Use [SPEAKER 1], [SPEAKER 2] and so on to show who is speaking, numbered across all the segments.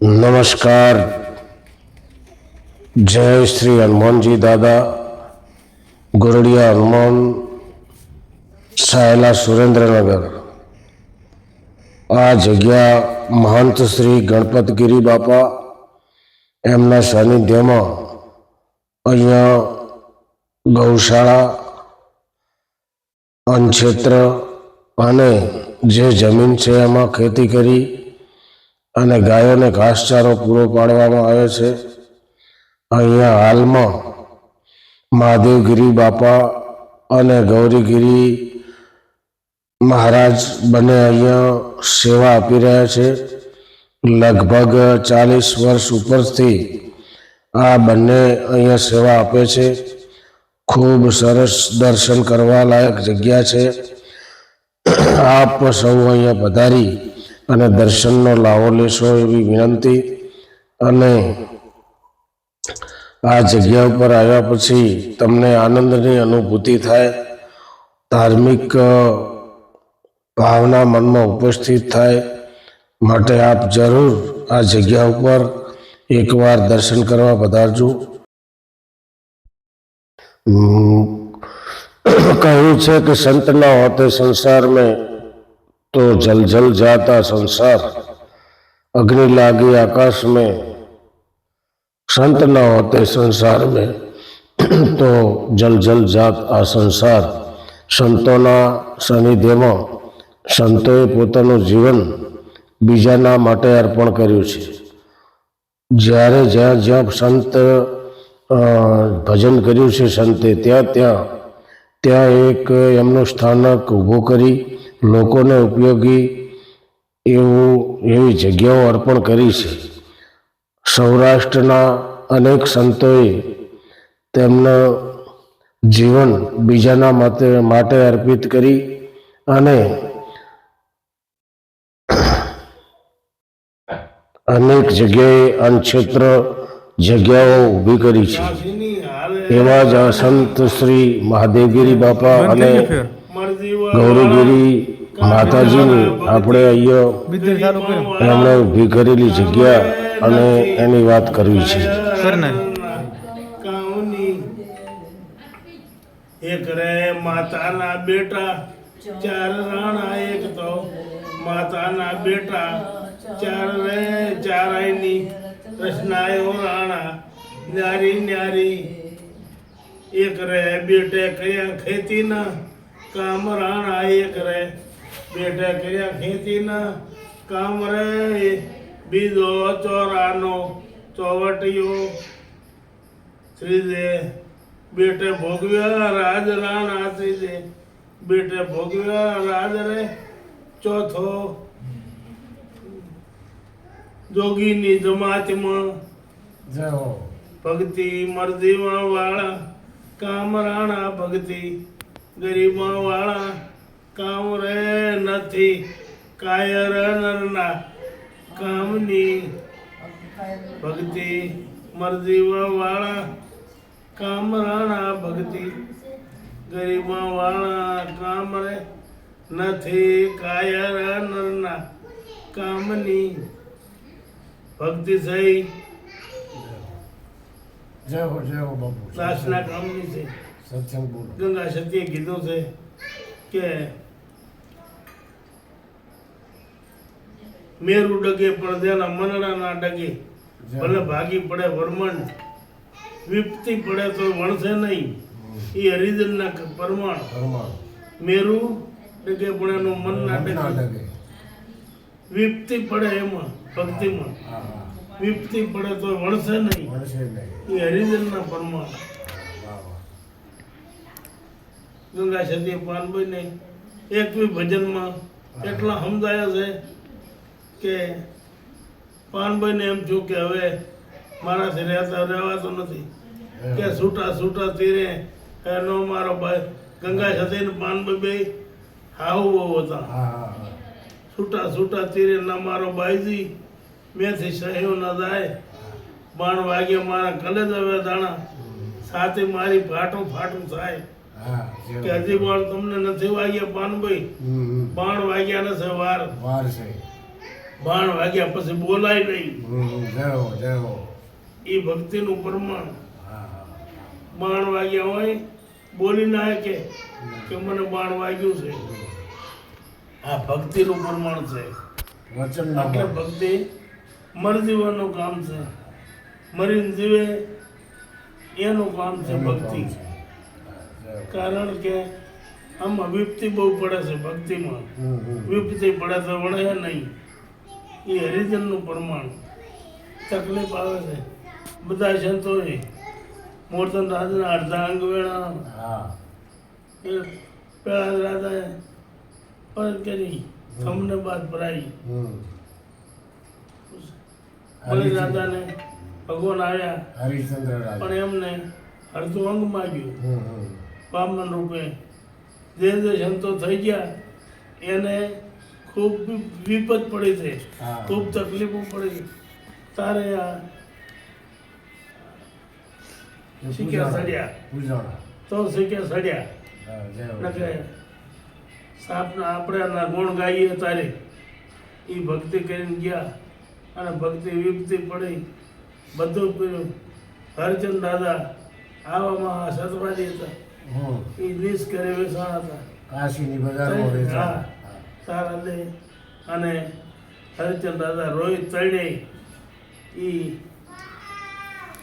[SPEAKER 1] નમસ્કાર. જય શ્રી હનુમાનજી દાદા, ગોરડિયા હનુમાન, સાયલા સુરેન્દ્રનગર. આ જગ્યા મહંત શ્રી ગણપતગીરી બાપા એમના સાનિધ્યમાં અહીંયા ગૌશાળા, અન્નક્ષેત્ર અને જે જમીન છે એમાં ખેતી કરી અને ગાયોને ઘાસચારો પૂરો પાડવામાં આવે છે. અહીંયા હાલમાં મહાદેવગીરી બાપા અને ગૌરીગીરી મહારાજ બંને અહીંયા સેવા આપી રહ્યા છે. લગભગ ચાલીસ વર્ષ ઉપરથી આ બંને અહીંયા સેવા આપે છે. ખૂબ સરસ દર્શન કરવા લાયક જગ્યા છે. આપ સૌ અહીંયા પધારી અને દર્શનનો લાવો લેશો એવી વિનંતી. અને આ જગ્યા ઉપર આવ્યા પછી તમને આનંદની અનુભૂતિ થાય, ધાર્મિક ભાવના મનમાં ઉપસ્થિત થાય. માટે આપ જરૂર આ જગ્યા ઉપર એકવાર દર્શન કરવા પધારજો. કહ્યું છે કે સંત ના હોતે સંસાર में तो जल जल जाता संसार अग्नि लागी आकाश में संत न होते संसार में તો જલ જલ જાત આ સંસાર સંતોના સાનિધ્યમાં સંતોએ પોતાનું જીવન બીજાના માટે અર્પણ કર્યું છે જ્યારે જ્યાં જ્યાં સંત અ, ભજન કર્યું છે સંતે ત્યાં ત્યાં ત્યાં એક એમનું સ્થાનક ઊભું કરી લોકોને ઉપયોગી એવું, એવી જગ્યાઓ અર્પણ કરી છે. સૌરાષ્ટ્રના અનેક સંતોએ તેમનું જીવન બીજાના માટે માટે અર્પિત કરી અને અનેક જગ્યાએ અનક્ષેત્ર જગ્યાઓ ઊભી કરી છે. એવા જ અસંત સંત શ્રી મહાદેવગીરી બાપા અને ગૌરીગીરી માતાજીની આપણે અહીંયા એમણે ઊભી કરેલી જગ્યા અને એની વાત કરવી છે.
[SPEAKER 2] એક રે માતાના બેટા ચાર રાણા એક તો. માતાના બેટા ચાર રે ચારાયની કૃષ્ણાયો રાણા ન્યારી ન્યારી. એક રે બેટે કર્યા ખેતીના કામ રાણા એક રે બેટે કર્યા ખેતીના કામ રે. બીજો ચોરાનો ચોવટીયો. શ્રીજે બેટે ભોગવ્યા રાજ રાણા શ્રીજે બેટે ભોગવ્યા રાજ રે. ચોથો જોગીની જમાતમાં ભક્તિ મરજીમાં વાળા કામ રાણા ભક્તિ ગરીબા વાળા કામ રે નથી કાયર નરના કામની ભક્તિ મરજીમાં વાળા કામ રાણા ભક્તિ ગરીબમાં વાળા કામ રે નથી કાયર નરના કામની ભક્તિ થઈ.
[SPEAKER 1] જય હો જય હો બાપુ.
[SPEAKER 2] દાસના કામની છે.
[SPEAKER 1] સત્સંગ બોલો.
[SPEAKER 2] ગંગા સતીએ કીધું છે કે મેરુ ડગે પણ તેના મનડા ડગે. ભલે ભાગી પડે વર્મણ વિપતિ પડે તો વણસે નહીં. એ હરિજનના પરમાણ. મેરુ ડગે પણ એનું મન ના ડગે. વિપતિ પડે એમાં ભક્તિમાં. વિપતિ પડે તો વણશે નહીં. એ હરિજનના પરમાણ. ગંગા સતી પાનભાઈ ને એક ભજનમાં એટલા સમજાયા છે કે પાનભાઈને એમ છું કે હવે મારાથી રહેતા રહેવાતો નથી. કે છૂટા છૂટા તીરે એનો મારો ભાઈ ગંગા સાથે પાનભાઈ બે હાવ બહુ હતા. છૂટા છૂટા તીરે ના મારો ભાઈજી મેથી સહ્યો ન જાય. બાણ વાગે મારા કલેજ હવે દાણા. સાથે મારી ફાટું ફાટું થાય. કે હજી પણ તમને નથી વાગ્યા પાનભાઈ બાણ વાગ્યા નથી વાર.
[SPEAKER 1] વાર છે.
[SPEAKER 2] બાણ વાગ્યા પછી બોલાય નહીં. એ ભક્તિનું પ્રમાણ. બાણ વાગ્યા હોય બોલી ના કે કે મને બાણ વાગ્યું છે. આ ભક્તિનું પ્રમાણ છે. એટલે ભક્તિ મરજીવાનું કામ છે. મરીને જીવે એનું કામ છે ભક્તિ. કારણ કે આમાં વિપત્તિ બહુ પડે છે ભક્તિમાં. વિપત્તિ પડે તો વળે નહીં. એ હરિજનનું પ્રમાણ. તકલીફ આવે છે. બધા સંતોએ મોરતન રાજાના અડધા અંગ
[SPEAKER 3] વેણા
[SPEAKER 2] એ પેલા રાજાએ પરત કરી. તમને બાદ ભરાઈ. બલિ રાજાને ભગવાન આવ્યા પણ એમને અડધું અંગ માગ્યું.
[SPEAKER 3] હમ હમ.
[SPEAKER 2] રૂપે. જે જે સંતો થઈ ગયા એને ખૂબ વિપત પડે છે. ખૂબ તકલીફો પડી તારે આ શીખ્યા સડ્યા? તો શીખ્યા સડ્યા? સાપના આપણાના ગુણ ગાઈએ તારે. એ ભક્તિ કરીને ગયા અને ભક્તિ વિપતિ પડી. બધું કર્યું. હરચંદ દાદા આવામાં સતવાદી હતા. એ નિષ્કરે કરે વેસાણ હતા.
[SPEAKER 3] કાશીની બજારમાં. વેચાણ.
[SPEAKER 2] તારા દે અને હરિચંદ દાદા રોહિત તળે ઈ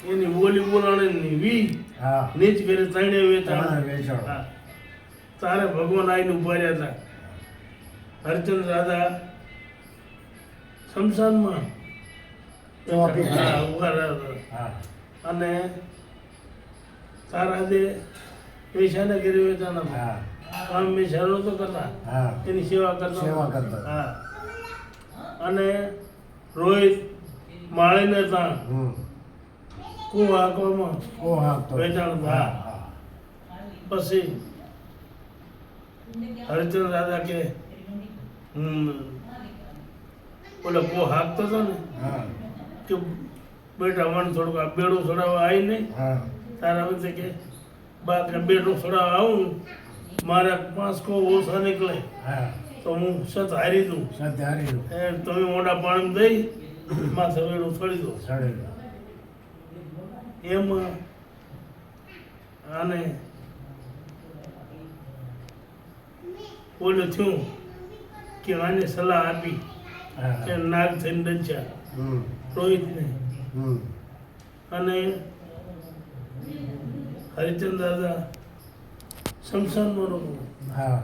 [SPEAKER 2] એની બોલી બોલાણીની વી
[SPEAKER 3] હા.
[SPEAKER 2] નીચ કરી તણે વેચાણ.
[SPEAKER 3] વેચાણ.
[SPEAKER 2] તારે ભગવાન આવીને ઊભા રહ્યા હતા. હરિચંદ દાદા શમશાનમાં ઊભા રહ્યા હતા. અને તારા દે પૈસાને કરી વેચાણ હતા
[SPEAKER 3] હા.
[SPEAKER 2] કામ મેં શરૂ તો કરતા.
[SPEAKER 3] હા.
[SPEAKER 2] એની સેવા કરતા.
[SPEAKER 3] સેવા કરતા.
[SPEAKER 2] હા. અને રોહિત માળીને ત્યાં
[SPEAKER 3] હમ.
[SPEAKER 2] કુ હાંકવામાં
[SPEAKER 3] ઓ
[SPEAKER 2] વેચાણ
[SPEAKER 3] હા.
[SPEAKER 2] પછી હરિચંદ્ર દાદા કે ઓલો કો હાકતો હતો ને કે બેટા મને થોડુંક આ બેડું છોડાવવા આવી નહીં.
[SPEAKER 3] હા.
[SPEAKER 2] તારા વખતે કે બા કે બેડું છોડાવવા આવું. મારા પાંચ કો ઓછા નીકળે.
[SPEAKER 3] હા.
[SPEAKER 2] તો હું સત હારી દઉં.
[SPEAKER 3] સત્યારી
[SPEAKER 2] એ તમે મોટા પાણી દઈ માથે વેડું છોડી દો.
[SPEAKER 3] સડેલો
[SPEAKER 2] એમાં આને ઓલું થયું કે આને સલાહ આપી કે નાગ થઈને ડંચ્યા.
[SPEAKER 3] હમ.
[SPEAKER 2] રોહિતને.
[SPEAKER 3] હમ.
[SPEAKER 2] અને હરિચંદ દાદા શમશાનમાં રોકવું
[SPEAKER 3] હા.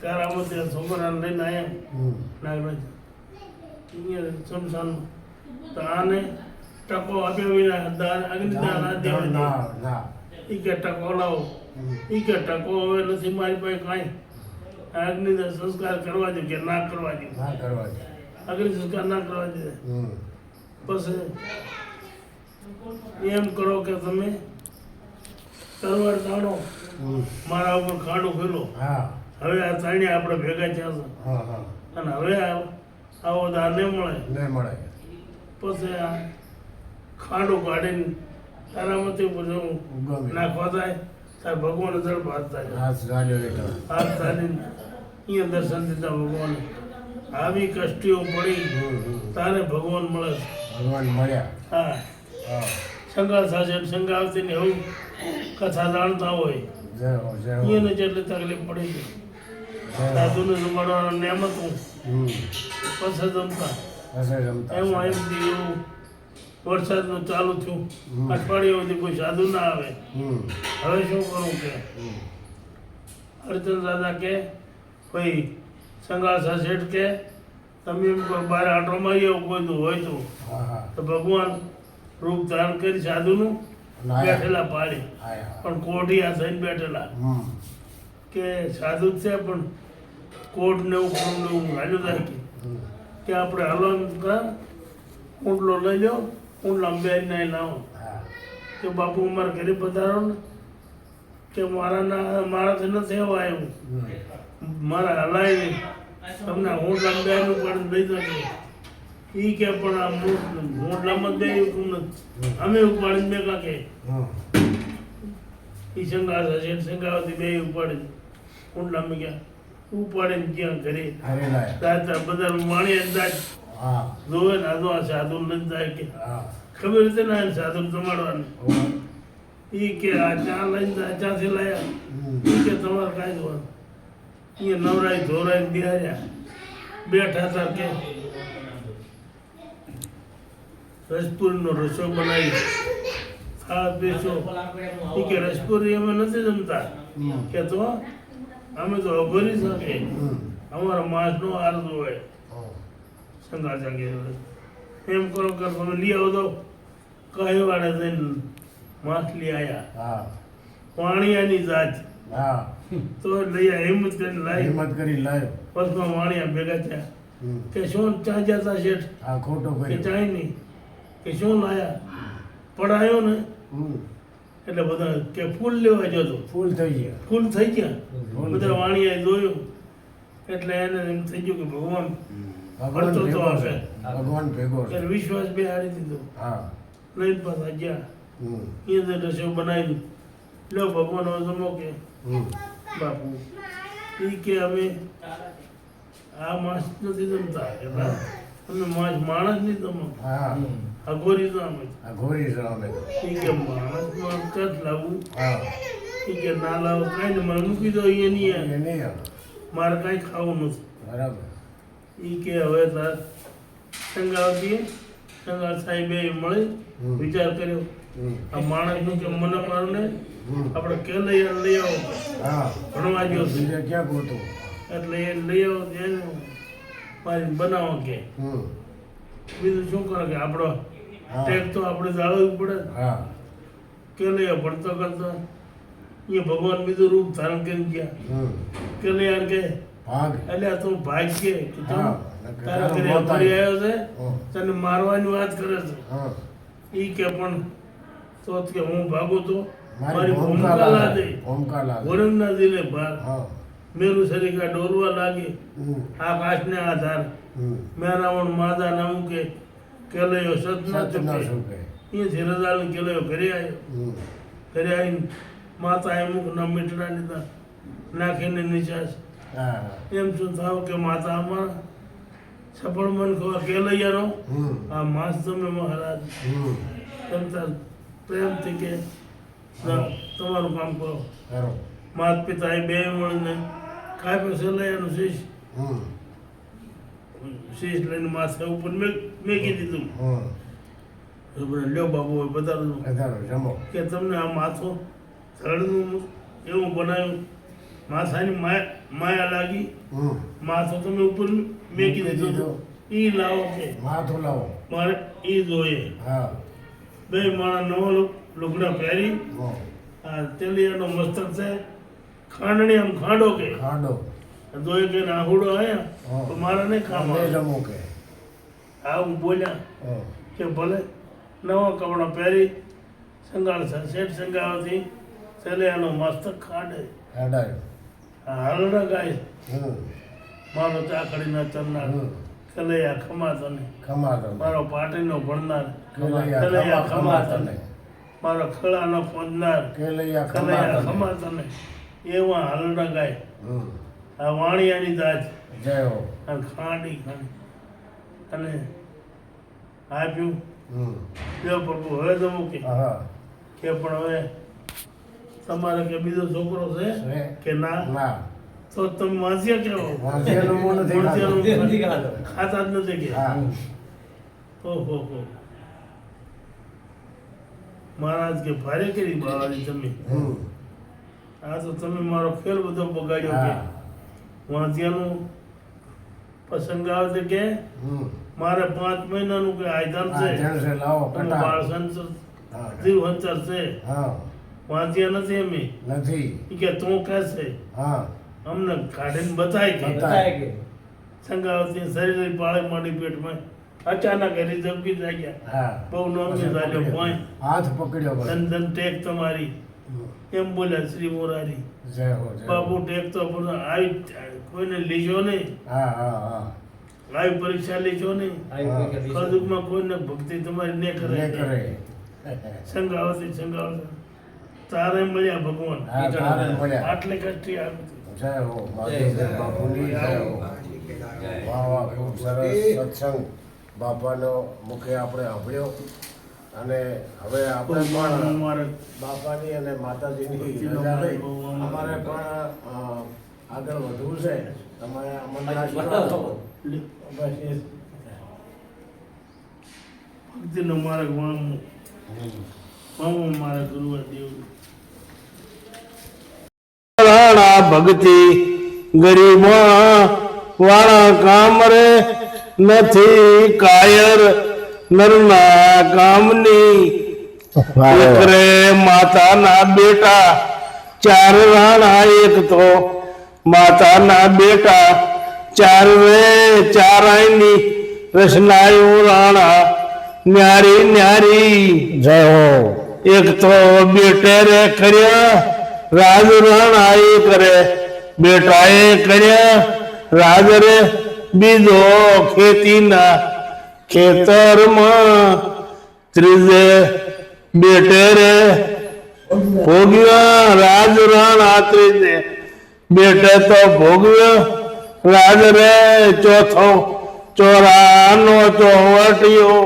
[SPEAKER 2] કારામાં ત્યાં છોકરાને લઈને આવ્યા નાગરાજ શમશાનમાં તો આને ટકો આપ્યો વિના દાન અગ્નિદાન દે.
[SPEAKER 3] ના. ના
[SPEAKER 2] કે ટકો લાવો.
[SPEAKER 3] એ
[SPEAKER 2] ઈ કે ટકો હવે નથી મારી પાસે કાંઈ. અગ્નિદાન સંસ્કાર કરવા દે કે ના કરવા દે?
[SPEAKER 3] ના કરવા દે.
[SPEAKER 2] અગ્નિ સંસ્કાર ના કરવા દે?
[SPEAKER 3] હમ.
[SPEAKER 2] પછી એમ કરો કે તમે તરવાર તાણો મારા ઉપર ખાડો ફેલો.
[SPEAKER 3] હા.
[SPEAKER 2] હવે આ ત્રણે આપણે ભેગા થયા છે.
[SPEAKER 3] હા હા.
[SPEAKER 2] અને હવે આવો દાન નહીં મળે.
[SPEAKER 3] નહીં મળે.
[SPEAKER 2] પછી આ ખાડો કાઢીને તારામાંથી બધું નાખવા થાય તાર ભગવાન જળ ભાત થાય.
[SPEAKER 3] હાથ
[SPEAKER 2] હાથ તારીને અહીંયા દર્શન દીધા ભગવાન. આવી કષ્ટીઓ પડી તારે ભગવાન મળે
[SPEAKER 3] ભગવાન મળ્યા.
[SPEAKER 2] હા.
[SPEAKER 3] હા.
[SPEAKER 2] શંકા થશે શંકાવતી ને એવું કથા જાણતા હોય. એને જેટલી તકલીફ પડી ગઈ. સાધુને જમાડવાનો નિયમ હતું. પછી જમતા. એમાં એમ થી વરસાદનું ચાલુ થયું. અઠવાડિયા સુધી કોઈ સાધુ ના આવે. હવે શું કરું કે? અર્જુન દાદા કે ભાઈ સંગાસા શેઠ કે તમે એમ કોઈ બાર આટો મારી આવો કોઈ તો હોય તો ભગવાન રૂપ ધારણ કરી સાધુનું. બેઠેલા પાડી. પણ કોઢિયા થઈને બેઠેલા. કે સાધુ છે પણ કોટ ને એવું કોણ ને એવું હાલ્યું રાખી કે આપણે હલવાનું કા ઊંટલો લઈ લો ઊંટલા બે નહીં લાવો. કે બાપુ અમારે ઘરે પધારો ને કે મારા ના મારાથી નથી એવા આવ્યું. મારા હલાય નહીં. તમને હું બે નું પણ દઈ દો ઈ કે પણ આ ઊંટલામાં બે અમે ઉપાડી બે કાકે ઈ શંકા હશે શંકાવતી બે ઉપાડી ઊંટલામાં ગયા. ઉપાડીને ક્યાં ઘરે
[SPEAKER 3] તાર
[SPEAKER 2] તાતા બધા માણી અંદાજ જોવે ને આજો આ સાધુ નથી જાય કે. ખબર છે ને સાધુ જમાડવાની. ઈ કે આ ચા લઈને આ ચાથી લાયા. ઈ કે તમારે કાંઈ જોવાનું એ નવરાય ધોરાય બિહાર્યા. બેઠા હતા કે રસપુરનો રસો બનાવી. ખા બેસો કે રસપુરી અમે નથી જમતા. કે તો અમે તો અભરી શકે. અમારા માસનો આરત હોય. સંગા જાગે એમ કરો કર તમે લઈ આવો તો કહે વાળે જઈને માસ લઈ આયા.
[SPEAKER 3] હા.
[SPEAKER 2] વાણિયાની જાત.
[SPEAKER 3] હા.
[SPEAKER 2] તો લઈ હિંમત કરી લાવી
[SPEAKER 3] હિંમત કરી લાય.
[SPEAKER 2] બસમાં વાણિયા ભેગા થયા. કે શું ચા જતા શેઠ?
[SPEAKER 3] હા ખોટો
[SPEAKER 2] કે ચાય નહીં. કે શું લાયા? પડાયો ને? એટલે બધા કે ફૂલ લેવા જતો
[SPEAKER 3] ફૂલ થઈ ગયા.
[SPEAKER 2] ફૂલ થઈ ગયા? બધા
[SPEAKER 3] થઈ
[SPEAKER 2] વાણિયાએ જોયું. એટલે એને એમ થઈ ગયું કે ભગવાન
[SPEAKER 3] ભગવાન
[SPEAKER 2] તો હશે.
[SPEAKER 3] ભગવાન ભેગો છે.
[SPEAKER 2] વિશ્વાસ બે હારી દીધો.
[SPEAKER 3] હા.
[SPEAKER 2] લઈને પાછા ગયા. એ અંદર રસો બનાવી લો ભગવાન હવે જમો કે. બાપુ એ કે અમે આ માસ નથી જમતા. એટલે અમે માણસ નહીં જમો
[SPEAKER 3] હા
[SPEAKER 2] અઘોરી તો
[SPEAKER 3] આ ઘોડી છે અમે
[SPEAKER 2] એ કે માણસમાં કટ લાવવું એ કે ના લાવો કાંઈ નહીં મારે મૂકી દો એ નહીં. મારે કાંઈ ખાવું નથી
[SPEAKER 3] બરાબર
[SPEAKER 2] એ કે હવે તાર સંગાવતીએ સંગાવ સાહેબે મળી. વિચાર કર્યો. આ માણસનું કે મને મારને. આપણે કે લઈ લઈ આવો
[SPEAKER 3] હા
[SPEAKER 2] ભણવા ગયો
[SPEAKER 3] ક્યાં ગોતો
[SPEAKER 2] એટલે એ લઈ આવો મારી બનાવો કે. બીજું શું કરે કે આપણો ટેક તો આપણે જાળવવું પડે.
[SPEAKER 3] હા.
[SPEAKER 2] કે નહીં ભણતો કરતો. એ ભગવાન બીજું રૂપ ધારણ કરી ગયા. કે નહીં યાર કે? એટલે તું ભાગ્ય કે તું તારા ઘરે
[SPEAKER 3] મોત આવ્યો.
[SPEAKER 2] છે તને મારવાની વાત કરે છે. એ કે પણ તો કે હું ભાગું તો
[SPEAKER 3] મારી ભૂમિકા
[SPEAKER 2] લાદે વરણના દિલે
[SPEAKER 3] ભાગ.
[SPEAKER 2] મેરું સરીકા ડોરવા લાગે. આકાશને આધાર. મેરાવણ માદા નામ કે કેલયો સતના ચુકે
[SPEAKER 3] ના
[SPEAKER 2] અહીંયાથી રજાની કેલયો ઘરે આવ્યો. ઘરે આવીને માતાએ મુખના મીઠડા લીધા નાખીને નિશાસ એમ શું થાવ કે માતા અમારા સફળ મન ખવા કેલૈયાનો. આ માસ તમે મહારાજ. તમતા પ્રેમથી કે ના, તમારું કામ કરો. માત પિતા એ બે મળીને કાંઈ પણ સલાયાનું શીશ. શીશ લઈને માસ ઉપર મેં મેકી દીધું. લ્યો બાબુ બતાડું કે તમને આ માથો ધરણનું એવું બનાવ્યું. માથાની માયા માયા લાગી. માથો તમે ઉપર મેકી દીધો ઈ લાવો કે.
[SPEAKER 3] માથો લાવો.
[SPEAKER 2] મારે ઈ જોઈએ.
[SPEAKER 3] હા.
[SPEAKER 2] બે માણા નવો લુગડા પહેરી. આ તેલિયાનો મસ્તક છે. ખાંડણી આમ ખાંડો કે.
[SPEAKER 3] ખાડો.
[SPEAKER 2] જોઈએ કે નાહુડો આયા
[SPEAKER 3] હા.
[SPEAKER 2] તો મારે નહીં કામ આવે
[SPEAKER 3] કે.
[SPEAKER 2] આવું બોલ્યા. કે ભલે નવા કપડાં પહેરી સંગાળ છે શેઠ સંગાળથી એનો મસ્તક ખાડે. હલડા ગાય. મારો ચાકડીના ચરનાર. કલૈયા ખમા તને
[SPEAKER 3] ખમા તમે
[SPEAKER 2] મારો પાટીનો ભણનાર.
[SPEAKER 3] કેલૈયા
[SPEAKER 2] ખમાતને.
[SPEAKER 3] ખમા
[SPEAKER 2] તને મારો ખળાનો ફોજનાર
[SPEAKER 3] કેલૈયા ખમા
[SPEAKER 2] કલૈયા ખમાતને. એવા હલડા ગાય. વાણિયાની દાજ.
[SPEAKER 3] જય હો.
[SPEAKER 2] અને ખાંડી ખાંડી. અને આપ્યું.
[SPEAKER 3] હમ.
[SPEAKER 2] લ્યો પ્રભુ હવે તો મૂકે.
[SPEAKER 3] હા
[SPEAKER 2] કે પણ હવે તમારે કે બીજો છોકરો છે? કે ના?
[SPEAKER 3] ના.
[SPEAKER 2] તો તમે વાંચ્યા કેવો
[SPEAKER 3] વાંચેલું મોં નથી ખાતા.
[SPEAKER 2] જ નથી કે. ઓહો હો. મહારાજ કે ભારે કરી બાવાની જમીન.
[SPEAKER 3] હમ.
[SPEAKER 2] આ તો તમે મારો ખેલ બધો બગાડ્યો કે. વાંચ્યાનું પસંદ આવે છે કે મારે પાંચ મહિનાનું કે આયદાન છે.
[SPEAKER 3] જણસે લાવો
[SPEAKER 2] અને
[SPEAKER 3] કટા
[SPEAKER 2] બાળ સંસદ
[SPEAKER 3] હા
[SPEAKER 2] જીવહંતર છે. વાંચ્યા નથી અમે.
[SPEAKER 3] નથી.
[SPEAKER 2] કે તું કહેશે
[SPEAKER 3] હા.
[SPEAKER 2] અમને કાઢીને બતાય કે. સંગાવતી શરીર પાળે માંડી પેટમાં. અચાનક એની ધમકી થઈ
[SPEAKER 3] ગયા
[SPEAKER 2] બહુ નોંધી ચાલ્યો
[SPEAKER 3] હાથ પકડ્યો
[SPEAKER 2] ધન ટેક તમારી.
[SPEAKER 3] હમ.
[SPEAKER 2] એમ બોલ્યા શ્રી મોરારી
[SPEAKER 3] બાપુ હો જય હો.
[SPEAKER 2] બાબુ ટેક તો પણ આવી કોઈને લેજો નહીં.
[SPEAKER 3] હા હા હા.
[SPEAKER 2] આવી પરીક્ષા લેજો નહીં. કદુકમાં કોઈને ભક્તિ તમારી ને કરે
[SPEAKER 3] કરે
[SPEAKER 2] સંગાવતી સંગાવતી. તારે મળ્યા ભગવાન. આટલે કષ્ટી આવી
[SPEAKER 3] જય હો મહાદેવદેવ બાપુની જય હો. વાહ વાહ ખૂબ સરસ સત્સંગ. બાપાનો મુખે આપણે સાંભળ્યો. અને હવે આપણે પણ બાપાની અને માતાજીની અમારે પણ આગળ વધવું છે. તમે અમને.
[SPEAKER 2] ભક્તિનો માર્ગ વામો વામો મારા ગુરુવાર દેવ ભક્તિ ગરીબા વાળા કામ રે નથી કાયર. નરના ગામની એક રે માતાના બેટા ચાર રાણા એક તો. માતાના બેટા ચાર રે ચારાયની રસનાયું રાણા. ન્યારી ન્યારી.
[SPEAKER 1] જય હો.
[SPEAKER 2] એક તો બેટે રે કર્યા રાજ રાણા એ કરે. બેટાએ કર્યા રાજ રે. બીજો ખેતીના ખેતરમાં ત્રીજે બેટે રે. ભોગ્યા રાજ રણ ત્રીજે બેટે તો ભોગવ્યો રાજ રે. ચોથો ચોરાનો ચોવટિયો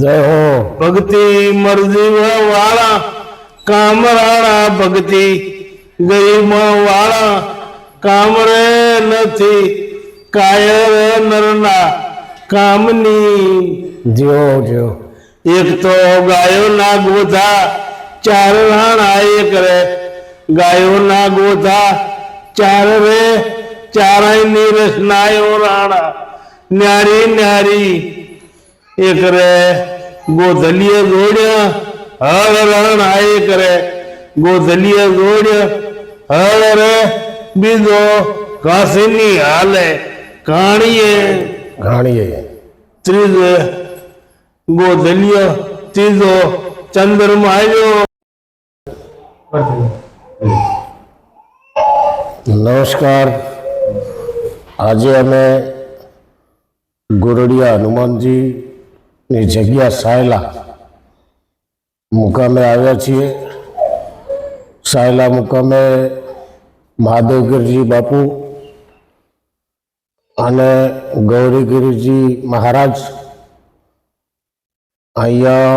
[SPEAKER 1] જય હો.
[SPEAKER 2] ભક્તિ મરજી વાળા કામરાણા ભક્તિ. ગરીબા વાળા કામરે નથી કાયર નરના. કામની.
[SPEAKER 1] જો જો
[SPEAKER 2] એક તો ગાયોના ગોધા ચાર રાણા એક રે. ગાયોના ગોધા ચાર રે. ચારાયની રસનાયો રાણા. ન્યારી ન્યારી. એક રે ગોધલીએ જોડ્યા હળ રાણા એક રે. ગોધલીએ જોડ્યા હળ રે. બીજો ઘાસીની હાલે કાણીએ.
[SPEAKER 1] ઘાણીએ.
[SPEAKER 2] ત્રીજો ગોધલીય ત્રીજો ચંદ્રમાં આવ્યો.
[SPEAKER 1] નમસ્કાર. આજે અમે ગોરડિયા હનુમાનજીની જગ્યા સાયલા મુકામે આવ્યા છીએ. સાયલા મુકામે મહાદેવગીરજી બાપુ અને ગૌરીગીરીજી મહારાજ અહીંયા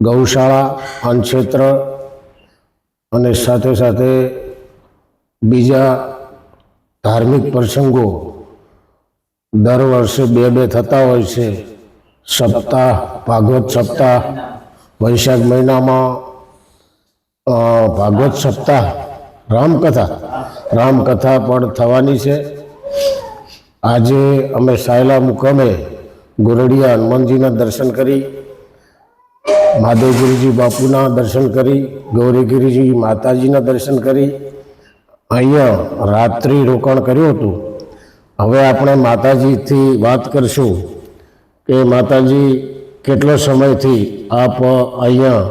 [SPEAKER 1] ગૌશાળા અન્નક્ષેત્ર અને સાથે સાથે બીજા ધાર્મિક પ્રસંગો દર વર્ષે બે બે થતા હોય છે. સપ્તાહ, ભાગવત સપ્તાહ, વૈશાખ મહિનામાં ભાગવત સપ્તાહ, રામકથા. રામકથા પણ થવાની છે. આજે અમે સાયલા મુકામે ગોરડિયા હનુમાનજીના દર્શન કરી મહાદેવગીરીજી બાપુના દર્શન કરી, ગૌરીગીરીજી માતાજીના દર્શન કરી. અહીંયા રાત્રિ રોકાણ કર્યું હતું. હવે આપણે માતાજીથી વાત કરશું કે માતાજી, કેટલો સમયથી આપ અહીંયા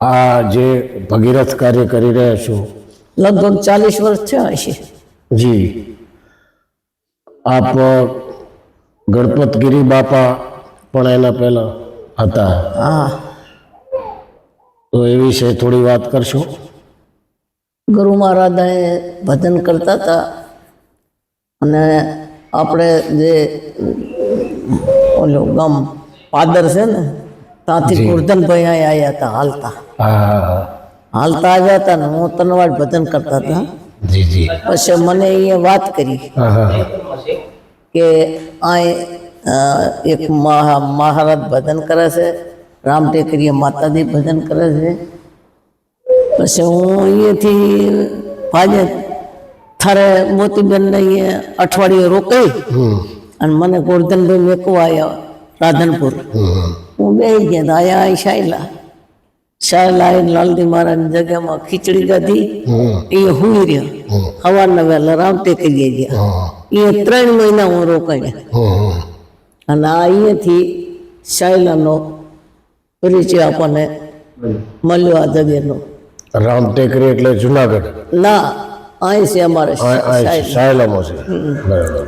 [SPEAKER 1] આ જે ભગીરથ કાર્ય કરી રહ્યા છો?
[SPEAKER 4] લગભગ ચાલીસ વર્ષ થયા હશે.
[SPEAKER 1] જી. આપ ગણપતગીરી બાપા પણ એના પહેલા હતા.
[SPEAKER 4] હા.
[SPEAKER 1] તો એ વિશે થોડી વાત કરશો?
[SPEAKER 4] ગુરુ મહારાજે ભજન કરતા હતા અને આપણે જે ઓલો ગામ પાદર છે ને ત્યાંથી ગોરધનભાઈ અહીં આવ્યા હતા હાલતા. હાલતા આવ્યા હતા ને હું તનવાડ ભજન કરતા હતા.
[SPEAKER 1] જી જી.
[SPEAKER 4] પછી મને એ વાત કરી કે આ એક મહા મહારાજ ભજન કરે છે રામ ટેકરીએ માતાજી ભજન કરે છે. પછી હું અહીંયાથી ભાજે થારે મોતીબેનને અહીંયા અઠવાડિયે રોકાઈ અને મને ગોરધનભાઈ મેકવા આવ્યા રાધનપુર. હું બે ગયા અહીંયા શાયલા શાયલા આવીને લાલજી મહારાજની જગ્યામાં ખીચડી ગાધી. એ હું રહ્યો. સવારના વહેલા રામ કરી ગયા એ ત્રણ મહિના હું રોકાયા અને આ અહીંયાથી શાયલાનો પરિચય આપણને મળ્યો આ જગ્યાનો.
[SPEAKER 1] રામ ટેકરી એટલે જુનાગઢ.
[SPEAKER 4] ના અહીં છે અમારે
[SPEAKER 1] શાયલામાં છે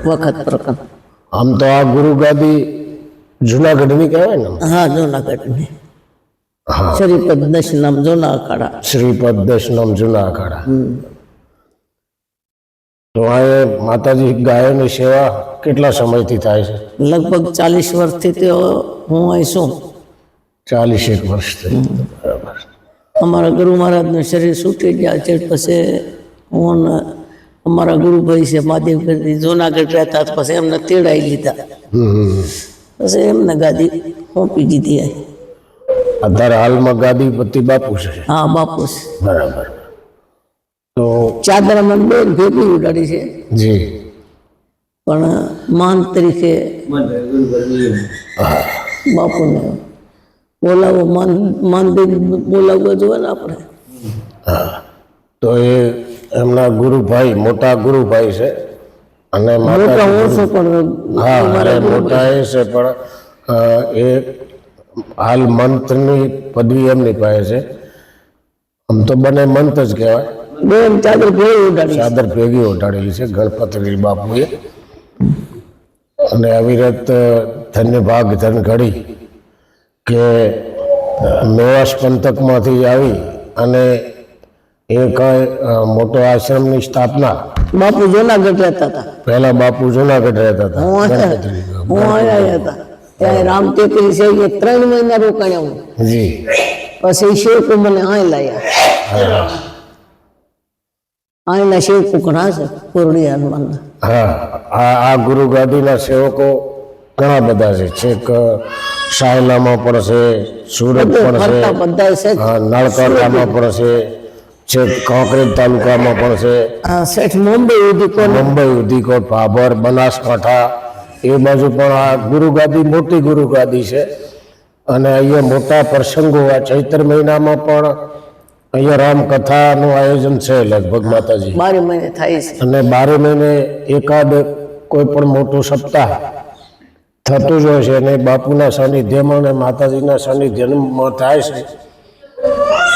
[SPEAKER 4] વખત પ્રકરણ.
[SPEAKER 1] આમ તો આ ગુરુ ગાદી જુનાગઢની કહેવાય ને
[SPEAKER 4] હા જુનાગઢની. શ્રીપદ દશ નામ જૂના અખાડા
[SPEAKER 1] શ્રીપદ દશનમ જૂના અખાડા તો આ માતાજી ગાયોની સેવા કેટલા સમયથી થાય છે?
[SPEAKER 4] લગભગ ચાલીસ વર્ષથી તો હું અહીં છું.
[SPEAKER 1] ચાલીસ એક વર્ષથી બરાબર.
[SPEAKER 4] અમારા ગુરુ મહારાજનું શરીર છૂટી ગયા છે પછી હું અમારા ગુરુભાઈ છે મહાદેવગઢથી જૂનાગઢ રહેતા હતા પછી એમને તેડાઈ લીધા. પછી એમને ગાદી સોંપી દીધી.
[SPEAKER 1] અત્યારે હાલમાં ગાદીપતિ બાપુ છે.
[SPEAKER 4] હા બાપુ છે.
[SPEAKER 1] બરાબર. તો
[SPEAKER 4] ચાદરામાં બેન ભેગી ઉડાડી છે.
[SPEAKER 1] જી.
[SPEAKER 4] પણ માન તરીકે બાપુને બોલાવો માન માન બોલાવવા જોઈએ ને આપણે.
[SPEAKER 1] હા. તો એ એમના ગુરુભાઈ મોટા ગુરુભાઈ છે. અને
[SPEAKER 4] મોટા હું છું પણ
[SPEAKER 1] હા મારે મોટા એ છે પણ એ હાલ મંત્રની પદવી એમની પાસે છે. આમ તો બને મંત જ કહેવાય.
[SPEAKER 4] બેન ચાદર ભેગી ઉડાડી
[SPEAKER 1] ચાદર ભેગી ઓઢાડેલી છે ગણપતિ બાપુએ. અને અવિરત ધન્ય ભાગ ધન ઘડી કે મેવાસ પંથકમાંથી આવી અને એ કઈ મોટો આશ્રમની સ્થાપના.
[SPEAKER 4] બાપુ જુનાગઢ રહેતા હતા.
[SPEAKER 1] પહેલા બાપુ જુનાગઢ રહેતા હતા.
[SPEAKER 4] હું અહીંયા હતા ત્યાં રામ ટેકરી છે એ ત્રણ મહિના રોકાણ્યા હું પછી શિવકુ મને આ લાયા. અહીંના શિવકુ ઘણા છે પૂર્ણિયા હનુમાનના.
[SPEAKER 1] હા આ ગુરુ ગાદીના સેવકો ઘણા બધા છે. છેક સાયલામાં પણ છે સુરત પણ છે.
[SPEAKER 4] છે.
[SPEAKER 1] નળકાંઠામાં પણ છે. છેક કાંકરેજ તાલુકામાં પણ છે.
[SPEAKER 4] મુંબઈ કોણ
[SPEAKER 1] મુંબઈ ઉદીકોટ ભાભર બનાસકાંઠા એ બાજુ પણ આ ગુરુગાદી મોટી ગુરુગાદી છે. અને અહીંયા મોટા પ્રસંગો આ ચૈત્ર મહિનામાં પણ અહીંયા રામકથાનું આયોજન છે લગભગ માતાજી.
[SPEAKER 4] બારે મહિને થાય છે.
[SPEAKER 1] અને બારે મહિને એકાદ કોઈ પણ મોટું સપ્તાહ થતું જ હોય છે. અને બાપુના સાનિધ્યમાં અને માતાજીના સાનિધ્યમાં થાય છે.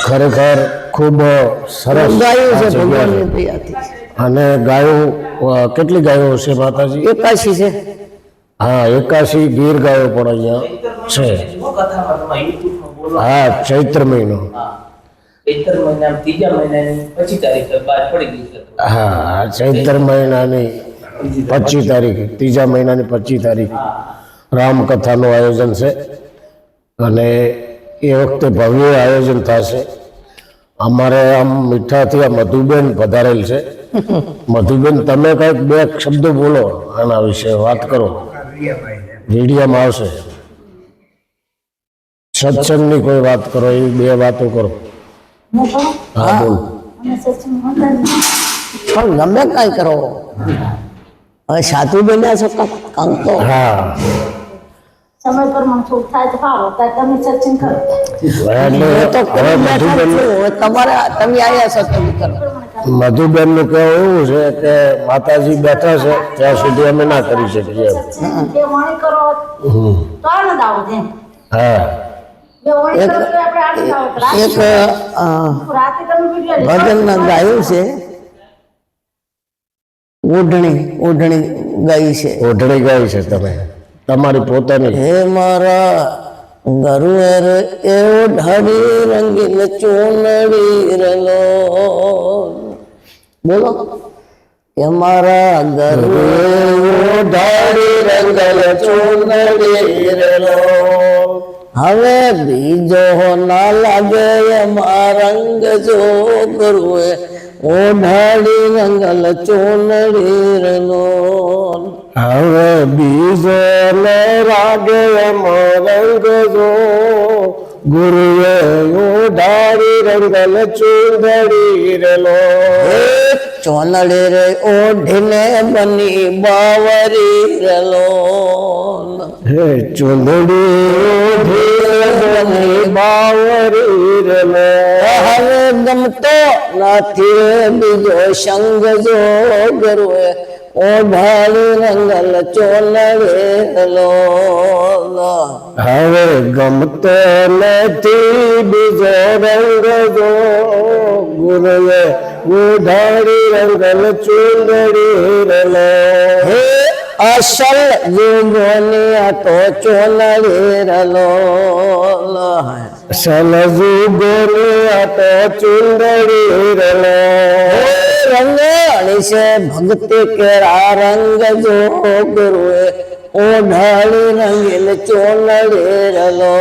[SPEAKER 1] ખરેખર ખૂબ સરસ અને ગાયો કેટલી ગાયો છે માતાજી?
[SPEAKER 4] એકાશી છે.
[SPEAKER 1] હા એકાશી ગીર ગાયો પણ અહીંયા છે. હા ચૈત્ર મહિનો.
[SPEAKER 5] હા ચૈત્ર મહિનાની પચીસ તારીખે
[SPEAKER 1] ત્રીજા મહિનાની પચીસ તારીખે રામકથાનું આયોજન છે. અને એ વખતે ભવ્ય આયોજન થશે. અમારે આમ મીઠાથી આ મધુબેન પધારેલ છે. મધુબેન તમે કંઈક બે શબ્દો બોલો આના વિશે વાત કરો. મીડિયામાં આવશે. સત્સંગની કોઈ વાત કરો એવી બે વાતો કરો. હા બોલ.
[SPEAKER 4] પણ ગમે કાંઈ કરો. હવે સાધુ બન્યા છો કાંક
[SPEAKER 1] હા.
[SPEAKER 4] તમારે તમે આવ્યા છો તમે કરો.
[SPEAKER 1] મધુબેનનું કહેવું એવું છે કે માતાજી બેઠા છે ત્યાં સુધી અમે ના કરી શકીએ. હા.
[SPEAKER 4] એક ભજનના ગાયું છે. ઓઢણી ઓઢણી ગાઈ છે.
[SPEAKER 1] ઓઢણી ગાય છે તમે. તમારી પોતાની.
[SPEAKER 4] હે મારા ગરુર એ ઓઢાડી રંગીન ચૂનડી રલો બોલો. અમારા મારા ગરુએ ઓઢાડી રંગલ હવે બીજો ના લાગે એમાં રંગ જો ગુરુએ ઓઢાડી રંગલ ચૂનડી રલો.
[SPEAKER 1] હવે બીજો ને રાગે એમાં રંગ જો ગુરુએ ઓઢાડી રંગલ ચૂંદડી રેલો
[SPEAKER 4] ચોનડે રે ઓઢીને બની બાવરી રલો
[SPEAKER 1] હે ચૂંદડી ઓઢી બની બાવરી રેલો
[SPEAKER 4] હવે ગમતો નથી બીજો સંગ જો ગરુએ ઓઢાડી રંગલ ચોનડે રલો
[SPEAKER 1] હવે ગમતો નથી બીજો રંગ જો. ગુરુએ ઉધારી રંગલ ચુંદડી રલો
[SPEAKER 4] હે અસલ આ તો ચોનડી રલો
[SPEAKER 1] અસલ ગોરી તો ચુંદડી રલો
[SPEAKER 4] રંગ અણીશે ભક્તિ કેરા રંગ જો ગુરુએ. ઓઢાળી રંગીન ચોનડી રલો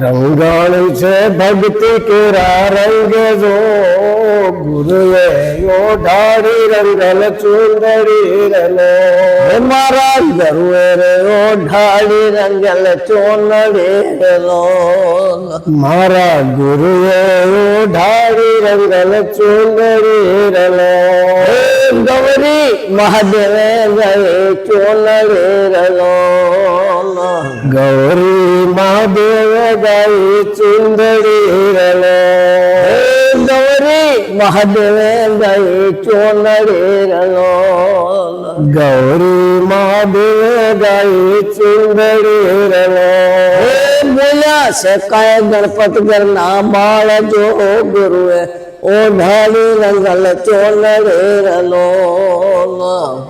[SPEAKER 1] રંગાણી છે ભક્તિ કેરા રંગ જો ગુરુએ. ઓઢાળી રંગલ ચુંદડી રલો.
[SPEAKER 4] મારા ગરુએ રે, ઓઢાળી રંગલ ચોનડી રલો.
[SPEAKER 1] મારા ગુરુએ ઓઢાડી રંગલ ચુંદડી રલો
[SPEAKER 4] ગૌરી મહાદેવે ગયે ચોનડી રલો
[SPEAKER 1] ગૌરી મહાદેવ ગાઈ ચુંદડી રલો
[SPEAKER 4] ગૌરી મહાદેવે ગયે ચોનડી રલો
[SPEAKER 1] ગૌરી મહાદેવ ગાઈ ચુંદડી રલો
[SPEAKER 4] બોલ્યા છે કાય ગણપત ઘરના બાળ જો ગુરુએ ઓઢાળી રંગલ ચોનડી રલો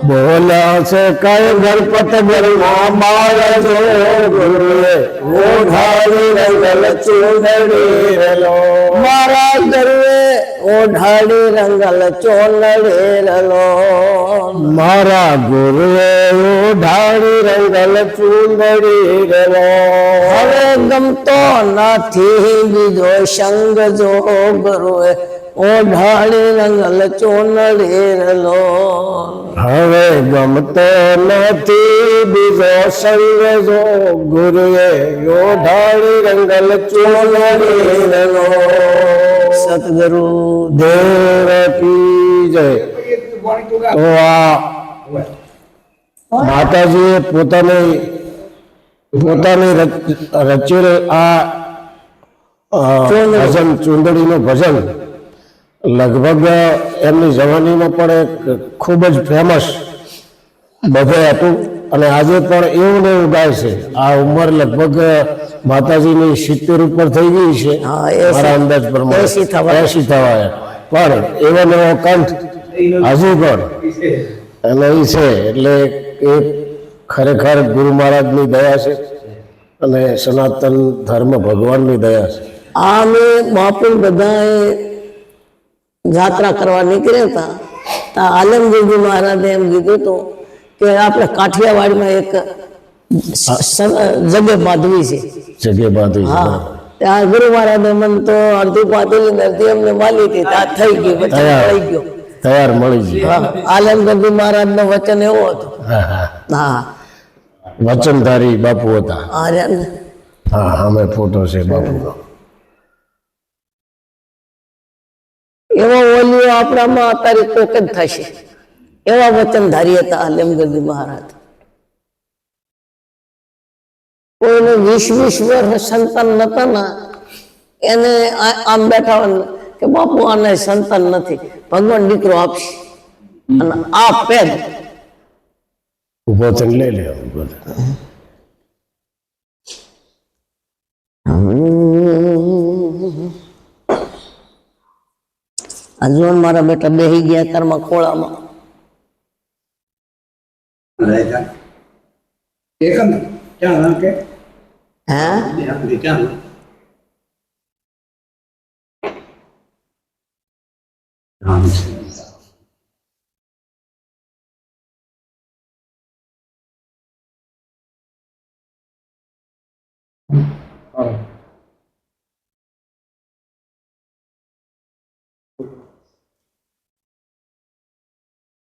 [SPEAKER 1] બોલા છે કઈ ગણપત ઘરમાં બાળ જો ગુરુએ ઓઢાડી રંગલ ચુંદડી રલો
[SPEAKER 4] મારા ગરુએ ઓઢાળી રંગલ ચોનડી રલો
[SPEAKER 1] મારા ઓઢાડી રંગલ ચુંદડી રલો
[SPEAKER 4] હવે ગમતો નથી બીજો સંગ જો ગુરુએ ઓઢાળી રંગલ ચોનડી રલો.
[SPEAKER 1] હવે ગમતો નથી બીજો સંગ જો ગુરુએ ઓઢાળી રંગલ ચુંદડી રલો.
[SPEAKER 4] સતગુરુ
[SPEAKER 1] દેવ કી જય. તો આ માતાજીએ પોતાની પોતાની રચેલ આ ભજન ચુંદડીનું ભજન લગભગ એમની જવાનીમાં પણ એક ખૂબ જ ફેમસ બધે હતું. અને આજે પણ એવું ને એવું ગાય છે. આ ઉંમર લગભગ માતાજીની સિત્તેર ઉપર થઈ ગઈ છે. મારા અંદાજ પ્રમાણે.
[SPEAKER 4] એસી થવા.
[SPEAKER 1] એંસી થવા પણ એવો નવો કંઠ હજુ પણ. અને એ છે એટલે એ ખરેખર ગુરુ મહારાજની દયા છે અને સનાતન ધર્મ ભગવાનની દયા છે.
[SPEAKER 4] આ અમે બાપુ બધાએ જાત્રા કરવા નીકળ્યા હતા. તો આલમગીરજી મહારાજે એમ કીધું હતું કે આપણે કાઠિયાવાડમાં એક જગ્યા બાંધવી છે.
[SPEAKER 1] જગે બાંધવી
[SPEAKER 4] હા. ત્યાં ગુરુ મહારાજે મને તો અડધી પાતેલી ને અડધી અમને માલી હતી. ત્યાં થઈ ગયું વચન થઈ ગયો.
[SPEAKER 1] તૈયાર મળી
[SPEAKER 4] ગયું. આલમગીરજી મહારાજ નો વચન એવો હતો.
[SPEAKER 1] હા. વચનધારી બાપુ હતા. હા અમે ફોટો છે બાપુનો.
[SPEAKER 4] એવા ઓલીઓ આપણામાં અત્યારે કોક જ થશે. એવા વચનધારી હતા આલમગીરજી મહારાજ. કોઈને વીસ વીસ વર્ષ સંતાન નતા ના એને આમ બેઠા હોય કે બાપુ આને સંતાન નથી ભગવાન દીકરો આપશે. અને આ પેદ
[SPEAKER 1] ઊભો થઈને લઈ લે ઊભો થઈને.
[SPEAKER 4] આ જોન મારા બેટા બેહી ગયા તારમાં ખોળામાં.
[SPEAKER 6] રહેતા એકમ ક્યાં નામ કે?
[SPEAKER 4] હે?